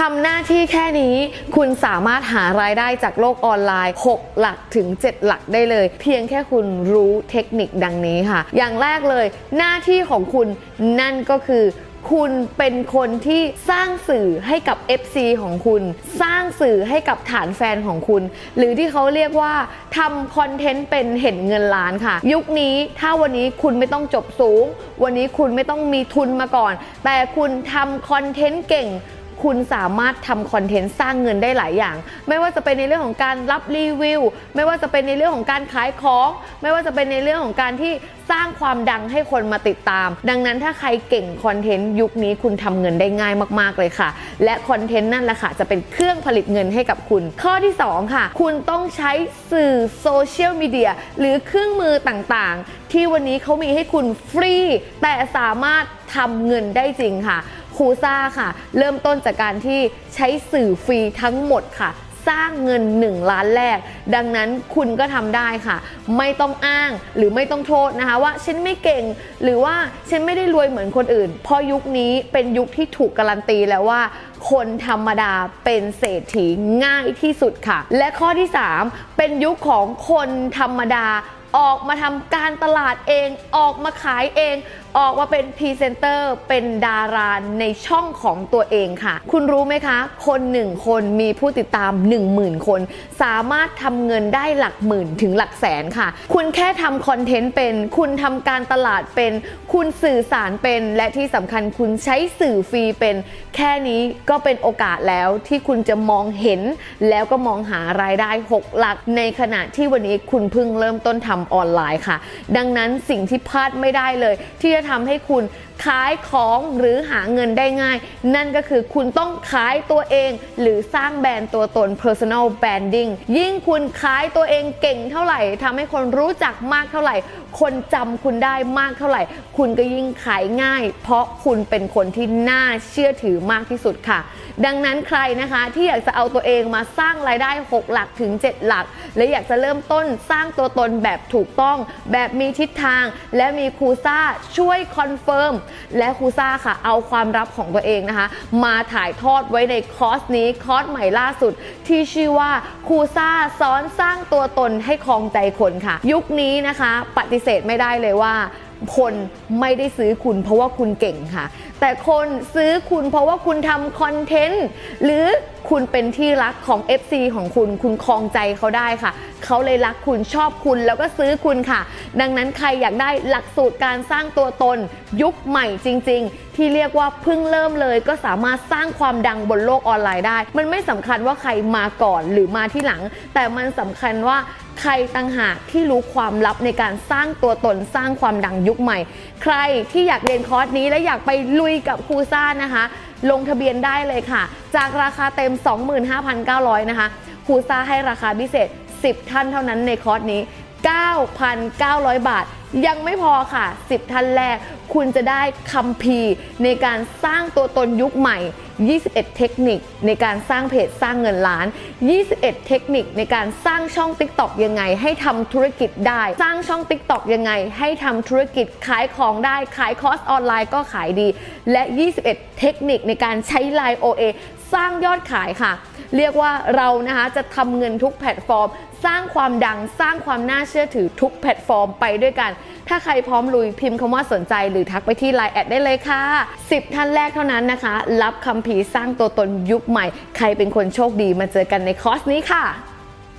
ทำหน้าที่แค่นี้ คุณสามารถหารายได้จากโลกออนไลน์ 6 หลักถึง 7 หลักได้เลย เพียงแค่คุณรู้เทคนิคดังนี้ค่ะ อย่างแรกเลย หน้าที่ของคุณนั่นก็คือคุณเป็นคนที่สร้างสื่อให้กับ FC ของคุณ สร้างสื่อให้กับฐานแฟนของคุณ หรือที่เขาเรียกว่าทำคอนเทนต์เป็นเห็นเงินล้านค่ะ ยุคนี้ถ้าวันนี้คุณไม่ต้องจบสูง วันนี้คุณไม่ต้องมีทุนมาก่อน แต่คุณทำคอนเทนต์เก่ง คุณสามารถทำคอนเทนต์สร้างเงินได้หลายอย่าง ไม่ว่าจะเป็นในเรื่องของการรับรีวิว ไม่ว่าจะเป็นในเรื่องของการขายของ ไม่ว่าจะเป็นในเรื่องของการที่สร้างความดังให้คนมาติดตาม ดังนั้นถ้าใครเก่งคอนเทนต์ยุคนี้คุณทำเงินได้ง่ายมาก ๆ เลยค่ะ และคอนเทนต์นั่นแหละค่ะ จะเป็นเครื่องผลิตเงินให้กับคุณ ข้อที่ 2 ค่ะ คุณต้องใช้สื่อโซเชียลมีเดียหรือเครื่องมือต่างๆ ที่วันนี้เขามีให้คุณฟรี แต่สามารถทำเงินได้จริงค่ะ ครูซ่าค่ะ เริ่มต้นจากการที่ใช้สื่อฟรีทั้งหมดค่ะ สร้างเงิน 1 ล้านแรก ดังนั้นคุณก็ทำได้ค่ะ ไม่ต้องอ้างหรือไม่ต้องโทษนะคะ ว่าฉันไม่เก่งหรือว่าฉันไม่ได้รวยเหมือนคนอื่น เพราะยุคนี้เป็นยุคที่ถูกการันตีแล้วว่าคนธรรมดาเป็นเศรษฐีง่ายที่สุดค่ะ และข้อที่ 3 เป็นยุคของคนธรรมดาออกมาทำการตลาดเอง ออกมาขายเอง ออกมาเป็นพรีเซนเตอร์เป็นดาราในช่องของตัวเองค่ะ คุณรู้ไหมคะ คนหนึ่งคนมีผู้ติดตาม 10,000 คน สามารถทำเงินได้หลักหมื่นถึงหลักแสนค่ะ คุณแค่ทำคอนเทนต์เป็น คุณทำการตลาดเป็น คุณสื่อสารเป็น และที่สำคัญคุณใช้สื่อฟรีเป็น แค่นี้ก็เป็นโอกาสแล้วที่คุณจะมองเห็น แล้วก็มองหารายได้ 6 หลัก ในขณะที่วันนี้คุณเพิ่งเริ่มต้นทำออนไลน์ค่ะ ดังนั้นสิ่งที่พลาดไม่ได้เลยที่จะทำให้คุณขายของหรือหาเงินได้ง่าย นั่นก็คือคุณต้องขายตัวเอง หรือสร้างแบรนด์ตัวตน personal branding ยิ่งคุณขายตัวเองเก่งเท่าไหร่ทำให้คนรู้จักมากเท่าไหร่ คนจำคุณได้มากเท่าไหร่ คุณก็ยิ่งขายง่าย เพราะคุณเป็นคนที่น่าเชื่อถือมากที่สุดค่ะ ดังนั้นใครนะคะที่อยากจะเอาตัวเองมาสร้างรายได้ 6 หลักถึง 7 หลัก และอยากจะเริ่มต้นสร้างตัวตนแบบถูกต้อง แบบมีทิศทาง และมีครูซ่าช่วยคอนเฟิร์มและครูซ่าค่ะ เอาความลับของตัวเองนะคะ มาถ่ายทอดไว้ในคอร์สนี้คอร์สใหม่ล่าสุด ที่ชื่อว่าครูซ่าสอนสร้างตัวตนให้คลองใจคนค่ะ ยุคนี้นะคะ ปฏิเสธไม่ได้เลยว่าคนไม่ได้ซื้อคุณเพราะว่าคุณเก่งค่ะ แต่คนซื้อคุณเพราะว่าคุณทำคอนเทนต์ หรือคุณเป็นที่รักของ FC ของคุณ คุณคลองใจเขาได้ค่ะ เขาเลยรักคุณชอบคุณแล้วก็ซื้อคุณค่ะ ดังนั้นใครอยากได้หลักสูตรการสร้างตัวตน ยุคใหม่จริง ๆ ที่เรียกว่าเพิ่งเริ่มเลยก็สามารถสร้างความดังบนโลกออนไลน์ได้ มันไม่สำคัญว่าใครมาก่อนหรือมาที่หลัง แต่มันสำคัญว่าใครต่างหากที่รู้ความลับในการสร้างตัวตนสร้างความดังยุคใหม่ ใครที่อยากเรียนคอร์สนี้และอยากไปลุยกับครูซ่านะคะ ลงทะเบียนได้เลยค่ะ จากราคาเต็ม 25,900 นะคะครูซ่าให้ราคาพิเศษ 10 ท่านเท่านั้นในคอร์สนี้ 9,900 บาท ยังไม่พอค่ะ 10 ท่านแรก คุณจะได้คัมภีร์ในการสร้างตัวตนยุคใหม่ 21 เทคนิคในการสร้างเพจสร้างเงินล้าน 21 เทคนิคในการสร้างช่อง TikTok ยังไง ให้ทำธุรกิจได้ สร้างช่อง TikTok ยังไง ให้ทำธุรกิจขายของได้ ขายคอร์สออนไลน์ก็ขายดี และ 21 เทคนิคในการใช้ Line OA สร้างยอดขายค่ะ เรียกว่าเรานะคะจะทำเงินทุกแพลตฟอร์ม สร้างความดังสร้างความน่าเชื่อถือทุกแพลตฟอร์มไปด้วยกัน ถ้าใครพร้อมลุยพิมพ์คำว่าสนใจ หรือทักไปที่ Line แอดได้เลยค่ะ 10 ท่านแรกเท่านั้นนะคะ รับคำพีร์สร้างตัวตนยุคใหม่ ใครเป็นคนโชคดีมาเจอกันในคอร์สนี้ค่ะ